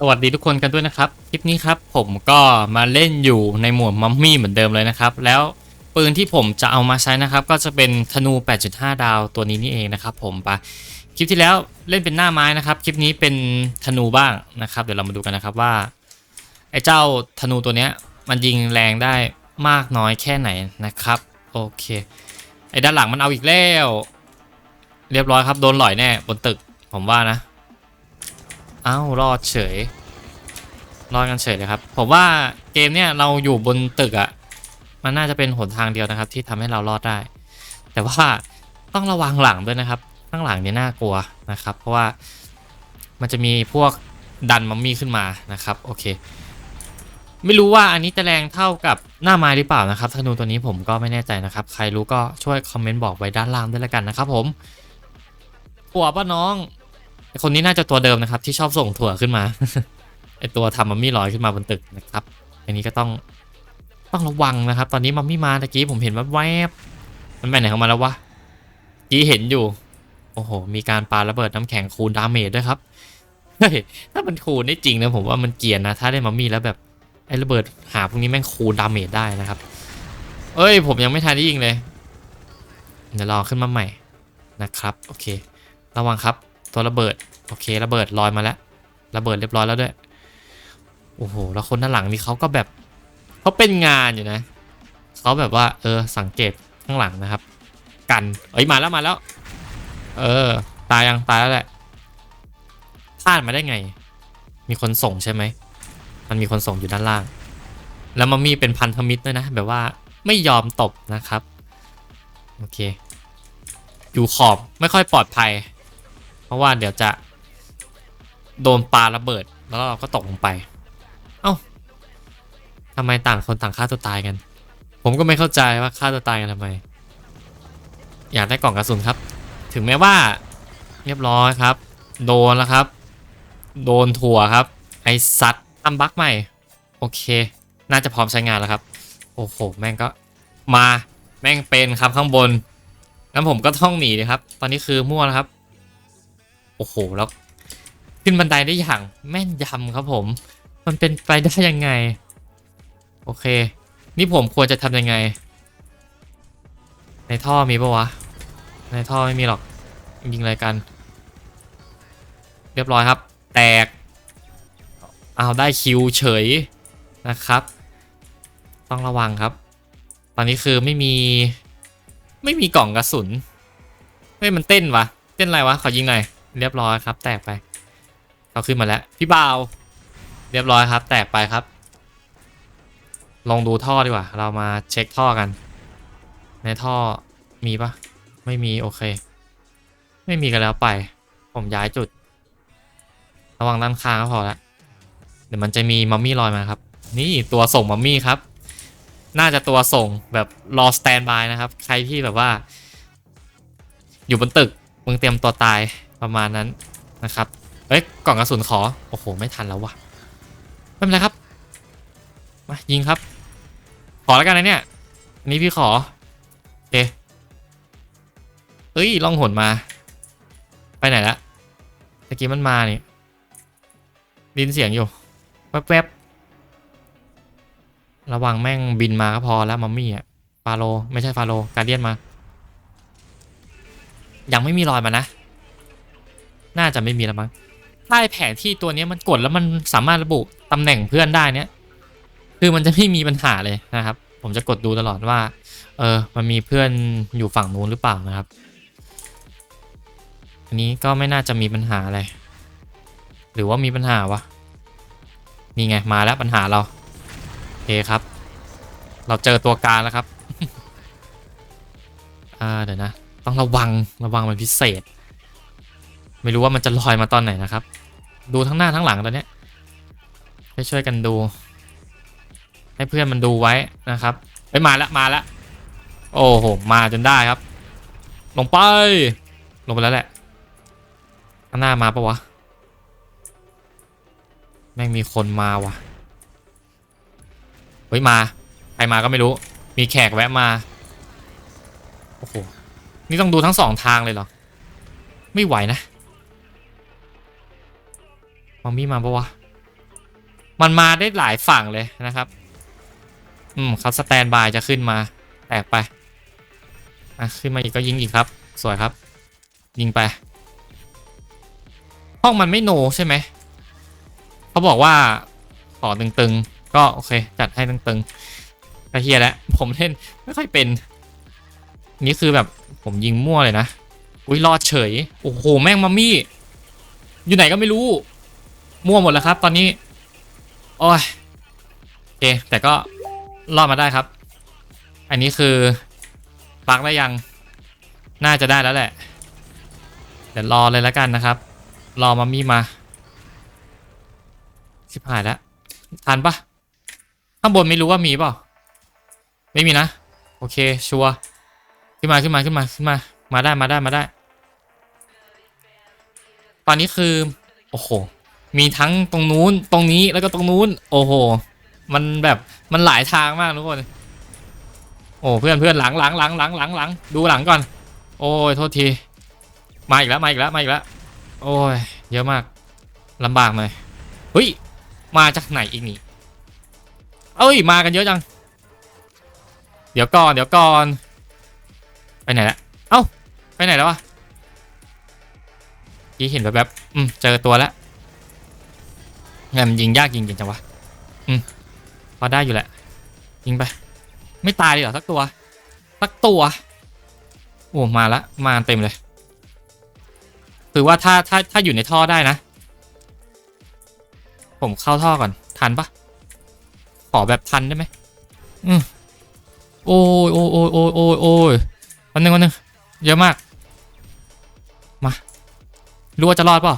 สวัสดีทุกคนกันด้วยนะครับ คลิปนี้ครับผมก็มาเล่นอยู่ในหมวดมัมมี่เหมือนเดิมเลยนะครับ แล้วปืนที่ผมจะเอามาใช้นะครับ ก็จะเป็นธนู 8.5 ดาวตัวนี้นี่เองนะครับผมปะคลิปที่แล้วเล่นเป็นหน้าไม้นะครับ คลิปนี้เป็นธนูบ้างนะครับ เดี๋ยวเรามาดูกันนะครับว่าไอ้เจ้าธนูตัวเนี้ยมันยิงแรงได้มากน้อยแค่ไหนนะครับ โอเคไอ้ด้านหลังมันเอาอีกแล้ว เรียบร้อยครับโดนหล่อยแน่บนตึกผมว่านะ อ้าวรอดเฉย รอดกันเฉยเลยครับ ผมว่าเกมเนี่ยเราอยู่บนตึกอะ่ะมันน่าจะเป็นหนทางเดียวนะครับ ที่ทำให้เรารอดได้ แต่ว่าต้องระวังหลังด้วยนะครับ ข้างหลังเนี่ยน่ากลัวนะครับ เพราะว่ามันจะมีพวกดันมัมมี่ขึ้นมานะครับโอเคไม่รู้ว่าอันนี้จะแรงเท่ากับหน้าไม้หรือเปล่านะครับธนูตัวนี้ผมก็ไม่แน่ใจนะครับ ใครรู้ก็ช่วยคอมเมนต์บอกไว้ด้านล่างด้วยละกันนะครับผมถั่วป้าน้อง คนนี้น่าจะตัวเดิมนะครับ ที่ชอบส่งถั่วขึ้นมาไอตัวทำมัมมี่ลอยขึ้นมาบนตึกนะครับ อันนี้ก็ต้องต้องระวังนะครับ ตอนนี้มัมมี่มาตะกี้ผมเห็นว่าแวบมันไปไหนของมันแล้ววะกี้เห็นอยู่ โอ้โห มีการปาระเบิดน้ำแข็งคูณดาเมจด้วยครับเฮ้ยถ้ามันคูณได้จริงนะผมว่ามันเกียนนะ ถ้าได้มัมมี่แล้วแบบไอ้ระเบิดหาพวกนี้แม่งคูณดาเมจได้นะครับ เอ้ย ผมยังไม่ทันได้ยิงเลยเดี๋ยวรอขึ้นมาใหม่นะครับ โอเค ระวังครับ ตัวระเบิด โอเคระเบิดลอยมาแล้วระเบิดเรียบร้อยแล้วด้วย โอ้โห แล้วคนด้านหลังนี่เขาก็แบบเขาเป็นงานอยู่นะเขาแบบว่า เออ สังเกตข้างหลังนะครับ กันเอ้ยมาแล้วมาแล้ว เออ ตายยังตายแล้วแหละพลาดมาได้ไง มีคนส่งใช่ไหม มันมีคนส่งอยู่ด้านล่าง แล้วมันมีเป็นพันธมิตรด้วยนะ แบบว่าไม่ยอมตบนะครับ โอเค อยู่ขอบไม่ค่อยปลอดภัย เพราะว่าเดี๋ยวจะโดนปลาระเบิด แล้วเราก็ตกลงไป เอ้าทำไมต่างคนต่างฆ่าตัวตายกัน ผมก็ไม่เข้าใจว่าฆ่าตัวตายกันทำไม อยากได้กล่องกระสุนครับ ถึงแม้ว่า เรียบร้อยครับ โดนแล้วครับ โดนถั่วครับ ไอซัดทำบั๊กใหม่ โอเค น่าจะพร้อมใช้งานแล้วครับ โอ้โห แม่งก็มา แม่งเป็นครับข้างบนงั้นผมก็ต้องหนีเลยครับ ตอนนี้คือมั่วแล้วครับ โอ้โหแล้วขึ้นบันไดได้อย่างแม่นยำครับผม มันเป็นไปได้ยังไง โอเค นี่ผมควรจะทำยังไง ในท่อมีปะวะ ในท่อไม่มีหรอก ยิงอะไรกัน เรียบร้อยครับ แตกเอาได้คิวเฉยนะครับ ต้องระวังครับ ตอนนี้คือไม่มี ไม่มีกล่องกระสุนเฮ้ยมันเต้นวะเต้นอะไรวะขอยิงหน่อย เรียบร้อยครับ แตกไปเขาขึ้นมาแล้ว พี่บ่าว เรียบร้อยครับ แตกไปครับ ลองดูท่อดีกว่า เรามาเช็คท่อกัน ในท่อมีปะไม่มีโอเค ไม่มีกันแล้วไป ผมย้ายจุด ระวังด้านข้างก็พอละเดี๋ยวมันจะมีมัมมี่ลอยมาครับ นี่ตัวส่งมัมมี่ครับ น่าจะตัวส่งแบบรอสแตนบายนะครับ ใครที่แบบว่า อยู่บนตึกมึงเตรียมตัวตาย ประมาณนั้นนะครับเอ้ยกล่องกระสุนขอ โอ้โห ไม่ทันแล้ววะไม่เป็นไรครับ มายิงครับ ขอแล้วกันนะเนี่ยอันนี้พี่ขอโอเคเอ้ยล่องหนมา ไปไหนละตะกี้มันมาเนี่ไดยินเสียงอยู่แวบๆระวังแม่งบินมาก็พอแล้วมัมมี่อะฟาโลไม่ใช่ฟาโลการเดียนมา ยังไม่มีรอยมานะ น่าจะไม่มีแล้วมั้งใต้แผนที่ตัวนี้มันกดแล้วมันสามารถระบุตำแหน่งเพื่อนได้เนี้ยคือมันจะไม่มีปัญหาเลยนะครับ ผมจะกดดูตลอดว่า เออ มันมีเพื่อนอยู่ฝั่งนู้นหรือเปล่านะครับ อันนี้ก็ไม่น่าจะมีปัญหาอะไร หรือว่ามีปัญหาวะ นี่ไงมาแล้วปัญหาเราโอเคครับ เราเจอตัวการแล้วครับ อ่าเดี๋ยวนะ ต้องระวังระวังเป็นพิเศษ ไม่รู้ว่ามันจะลอยมาตอนไหนนะครับ ดูทั้งหน้าทั้งหลังตอนเนี้ยให้ช่วยกันดู ให้เพื่อนมันดูไว้นะครับไปมาแล้วมาแล้วโอ้โหมาจนได้ครับ ลงไป ลงไปแล้วแหละข้างหน้ามาปะวะแม่งมีคนมาวะเฮ้ยมาใครมาก็ไม่รู้ มีแขกแวะมาโอ้โหนี่ต้องดูทั้งสองทางเลยเหรอไม่ไหวนะ มัมมี่มาปะวะ มันมาได้หลายฝั่งเลยนะครับ อืมเขาสแตนบายจะขึ้นมา แตกไป อะ ขึ้นมาอีกก็ยิงอีกครับ สวยครับ ยิงไป ห้องมันไม่โนใช่ไหม เขาบอกว่าขอตึงๆ ก็โอเค จัดให้ตึงๆก็เฮียแล้วผมเล่นไม่ค่อยเป็น นี่คือแบบผมยิงมั่วเลยนะ อุ้ยรอดเฉย โอ้โห แม่งมัมมี่ อยู่ไหนก็ไม่รู้ มั่วหมดแล้วครับ ตอนนี้ โอ้ยโอเค แต่ก็รอดมาได้ครับ อันนี้คือปักได้ยัง น่าจะได้แล้วแหละ เดี๋ยวรอเลยแล้วกันนะครับ รอมัมมี่มาชิบหายแล้วทันปะข้างบนไม่รู้ว่ามีเปล่า ไม่มีนะ โอเค ชัวร์ ขึ้นมาขึ้นมาขึ้นมาขึ้นมา มาได้มาได้มาได้ ตอนนี้คือ โอ้โห มีทั้งตรงนู้นตรงนี้แล้วก็ตรงนู้น โอ้โห มันแบบมันหลายทางมากทุกคน โอ้เพื่อนเพื่อนหลังหลังหลังหลังหลังหลังดูหลังก่อน โอ้ยโทษทีมาอีกแล้วมาอีกแล้วมาอีกแล้วโอ้ยเยอะมากลำบากหน่อยเฮ้ยมาจากไหนอีกนี่เอ้ยมากันเยอะจัง เดี๋ยวก่อนเดี๋ยวก่อนไปไหนละเอ้าไปไหนแล้ววะยี่เห็นแบบแบบอืมเจอตัวแล้ว งมันยิงยากยิงจริงจังวะอืมพอได้อยู่แหละ ยิงไป ไม่ตายเลยเหรอสักตัว สักตัว โอ้มาละ มาเต็มเลยคือว่าถ้าถ้าถ้าอยู่ในท่อได้นะ ผมเข้าท่อก่อน ทันปะขอแบบทันได้ไหมอืมโอ้ยโอ้ยโอ้ยโอ้ยโอ้ยโอ้ยวันหนึ่งวันหนึ่งเยอะมาก มารู้ว่าจะรอดเปล่า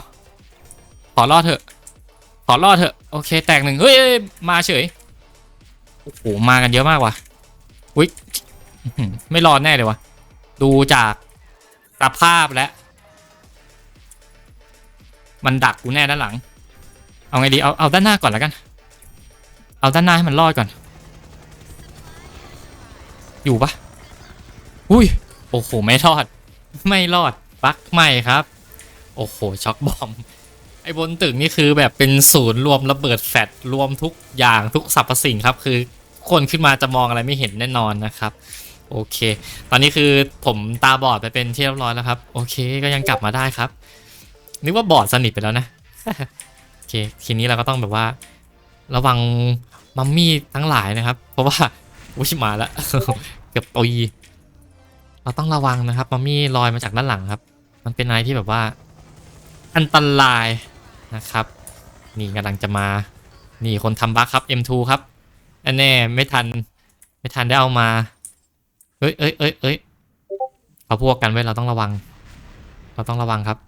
ขอรอดเถอะ ขอรอดเถอะโอเคแตกหนึ่งเฮ้ยมาเฉยโอ้โหมากันเยอะมากว่ะอุ้ยไม่รอดแน่เลยวะดูจากสภาพแล้วมันดักกูแน่ด้านหลัง เอาไงดีเอาเอาด้านหน้าก่อนแล้วกัน เอาด้านหน้าให้มันรอดก่อน อยู่ปะอุ้ยโอ้โหไม่รอด ไม่รอดปักไม่ครับ โอ้โหช็อกบอม ไอ้บนตึกนี่คือแบบเป็นศูนย์รวมระเบิดแฟลชรวมทุกอย่างทุกสรรพสิ่งครับ คือคนขึ้นมาจะมองอะไรไม่เห็นแน่นอนนะครับ โอเค ตอนนี้คือผมตาบอดไปเป็นที่เรียบร้อยแล้วครับ โอเคก็ยังกลับมาได้ครับ นึกว่าบอดสนิทไปแล้วนะ โอเค ทีนี้เราก็ต้องแบบว่า ระวังมัมมี่ทั้งหลายนะครับ เพราะว่าอุ้ยมาแล้วเกือบตุยเราต้องระวังนะครับมัมมี่ลอยมาจากด้านหลังครับ มันเป็นอะไรที่แบบว่า อันตราย นะครับ นี่กำลังจะมา นี่คนทำบัคครับ M2 ครับอันแน่ไม่ทัน ไม่ทันได้เอามา เอ้ยเอ้ยเอ้ยเอ้ยเอาพวกกันไว้เราต้องระวัง เราต้องระวังครับ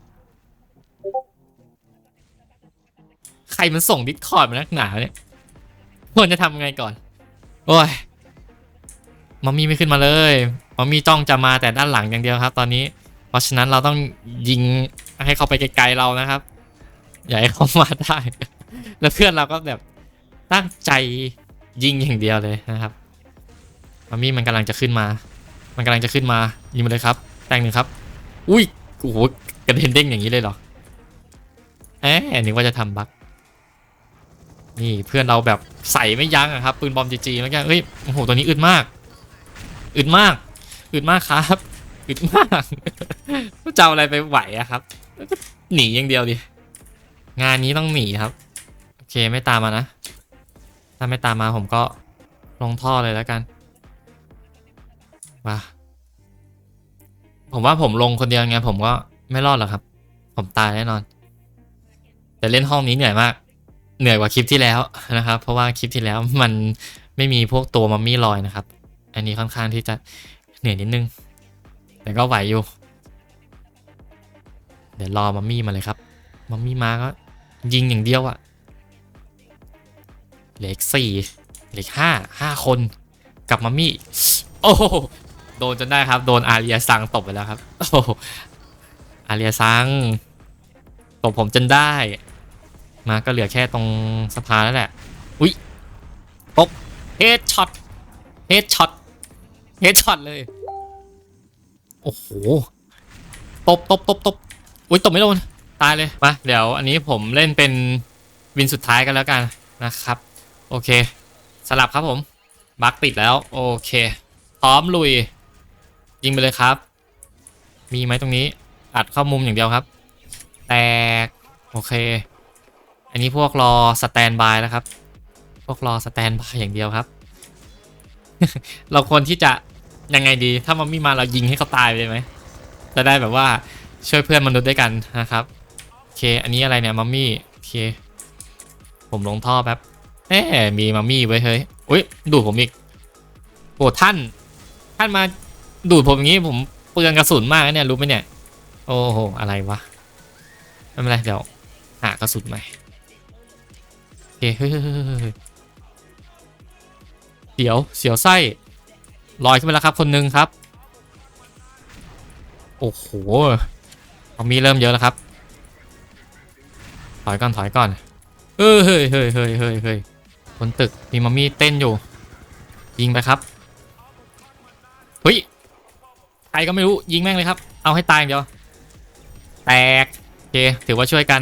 ใครมันส่งดิสคอร์ดมานักหนาเนี่ยควรจะทำไงก่อน โอ้ยมัมมี่ไม่ขึ้นมาเลยมัมมี่จ้องจะมาแต่ด้านหลังอย่างเดียวครับ ตอนนี้ เพราะฉะนั้นเราต้องยิงให้เขาไปไกลๆเรานะครับ อย่าให้เขามาได้ แล้วเพื่อนเราก็แบบตั้งใจยิงอย่างเดียวเลยนะครับมัมมี่มันกำลังจะขึ้นมา มันกำลังจะขึ้นมา ยิงมาเลยครับ แต่งหนึ่งครับ อุ้ยโอ้โหกระเด็นเด้งอย่างนี้เลยเหรอแอบนึกว่าจะทำบั๊กนี่เพื่อนเราแบบใส่ไม่ยั้งครับปืนบอมจีจีแล้วกันเอ้ยโอ้โหตัวนี้อึดมากอึดมากอึดมากครับอึดมากจะเอาอะไรไปไหวอะครับหนีอย่างเดียวดิ งานนี้ต้องหนีครับ โอเคไม่ตามมานะ ถ้าไม่ตามมาผมก็ลงท่อเลยแล้วกันมาผมว่าผมลงคนเดียวไงผมก็ไม่รอดหรอกครับ ผมตายแน่นอน แต่เล่นห้องนี้เหนื่อยมาก เหนื่อยกว่าคลิปที่แล้วนะครับ เพราะว่าคลิปที่แล้วมันไม่มีพวกตัวมัมมี่ลอยนะครับ อันนี้ค่อนข้างที่จะเหนื่อยนิดนึง แต่ก็ไหวอยู่ เดี๋ยวรอมัมมี่มาเลยครับ มัมมี่มาก็ ยิงอย่างเดียวอะเหลืออีกสี่เหลืออีกห้าห้าคนกับมัมมี่โอ้โดนจนได้ครับ โดนอาเรียซังตบไปแล้วครับโอ้โหอาเรียซังตบผมจนได้ มาก็เหลือแค่ตรงสะพานแล้วแหละ อุ้ยตบเฮดช็อตเฮดช็อตเฮดช็อตเลย โอ้โห ตบตบตบตบอุ้ยตบไม่โดน ตายเลยมาเดี๋ยวอันนี้ผมเล่นเป็นวินสุดท้ายกันแล้วกันนะครับ โอเค สลับครับผมบักติดแล้ว โอเค พร้อมลุย ยิงไปเลยครับ มีไหมตรงนี้อัดเข้ามุมอย่างเดียวครับ แตก โอเค อันนี้พวกรอสแตนบายแล้วครับ พวกรอสแตนบายอย่างเดียวครับ เราควรที่จะยังไงดี ถ้ามันไม่มาเรายิงให้เขาตายไปเลยไหมจะได้แบบว่าช่วยเพื่อนมนุษย์ด้วยกันนะครับ เค อันนี้อะไรเนี่ยมัมมี่โอเค ผมลงท่อแป๊บแหมมีมัมมี่ไว้เฮ้ยอุ้ยดูดผมอีกโอ้ท่าน ท่านมาดูดผมอย่างนี้ผมเปลืองกระสุนมากเนี่ยรู้ไหมเนี่ย โอ้โหอะไรวะไม่เป็นไรเดี๋ยวหากระสุนใหม่โอเคเฮ้ยเฮ้ยเฮ้ยเฮ้ยเฮ้ยเดี๋ยวเสียวไส้ลอยขึ้นมาแล้วครับ คนหนึงครับ โอ้โหมีเริ่มเยอะแล้วครับ อยก่อนถอยก่อนเออเฮ้ยเฮ้ยเฮ้ยเฮ้ยเฮ้ยบนตึกมีมัมมี่เต้นอยู่ ยิงไปครับเฮ้ยใครก็ไม่รู้ยิงแม่งเลยครับ เอาให้ตายเดียว แตกโอเคถือว่าช่วยกัน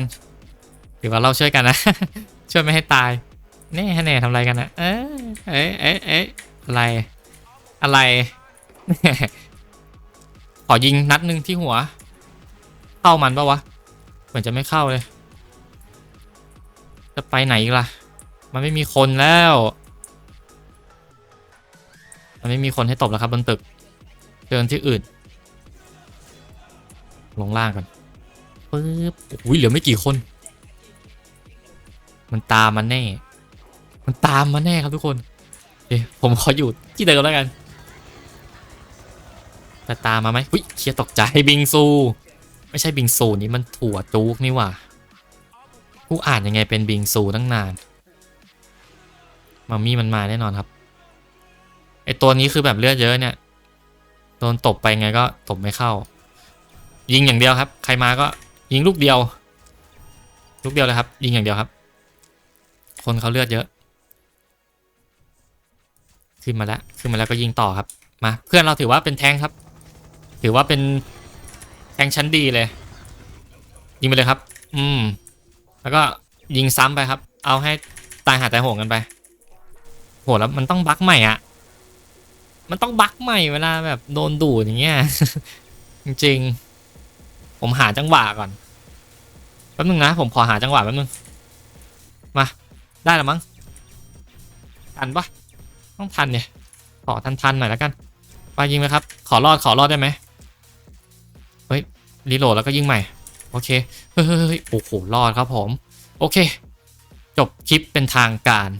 ถือว่าเราช่วยกันนะ ช่วยไม่ให้ตายแน่แน่ทำอะไรกันนะเอ๊ะเอ๊ะเอ๊ะเอ๊ะอะไร อะไรขอยิงนัดหนึ่งที่หัว เข้ามันปะวะเหมือนจะไม่เข้าเลย จะไปไหนอีกล่ะ มันไม่มีคนแล้ว มันไม่มีคนให้ตบแล้วครับบนตึกเดินที่อื่น ลงล่างก่อนปึ๊บอุ้ยเหลือไม่กี่คน มันตามมาแน่ มันตามมาแน่ครับทุกคนเอ๊ะผมขออยู่ที่เดิมแล้วกันแต่ตามมาไหมอุ้ยเคลียร์ตกใจบิงซู ไม่ใช่บิงซูนี่มันถั่วจุกนี่หว่า กูอ่านยังไงเป็นบิงซูตั้งนานมัมมี่มันมาแน่นอนครับไอตัวนี้คือแบบเลือดเยอะเนี่ยโดนตบไปไงก็ตบไม่เข้า ยิงอย่างเดียวครับ ใครมาก็ยิงลูกเดียว ลูกเดียวเลยครับ ยิงอย่างเดียวครับ คนเขาเลือดเยอะ ขึ้นมาแล้วขึ้นมาแล้วก็ยิงต่อครับมาเพื่อนเราถือว่าเป็นแทงครับ ถือว่าเป็นแทงชั้นดีเลย ยิงไปเลยครับ อืม แล้วก็ยิงซ้ำไปครับ เอาให้ตายหาตายโหงกันไปโหแล้วมันต้องบั๊กใหม่อะ มันต้องบั๊กใหม่เวลาแบบโดนดูดอย่างเงี้ย จริงๆ ผมหาจังหวะก่อน แป๊บนึงนะ ผมขอหาจังหวะแป๊บนึง มา ได้แล้วมั้ง ทันปะต้องทันเนี่ย ขอทันๆหน่อยแล้วกัน ไปยิงไหมครับ ขอรอดขอรอดได้ไหมเฮ้ย รีโหลดแล้วก็ยิงใหม่ โอเค เฮ้ยโอ้โหรอดครับผม โอเค จบคลิปเป็นทางการ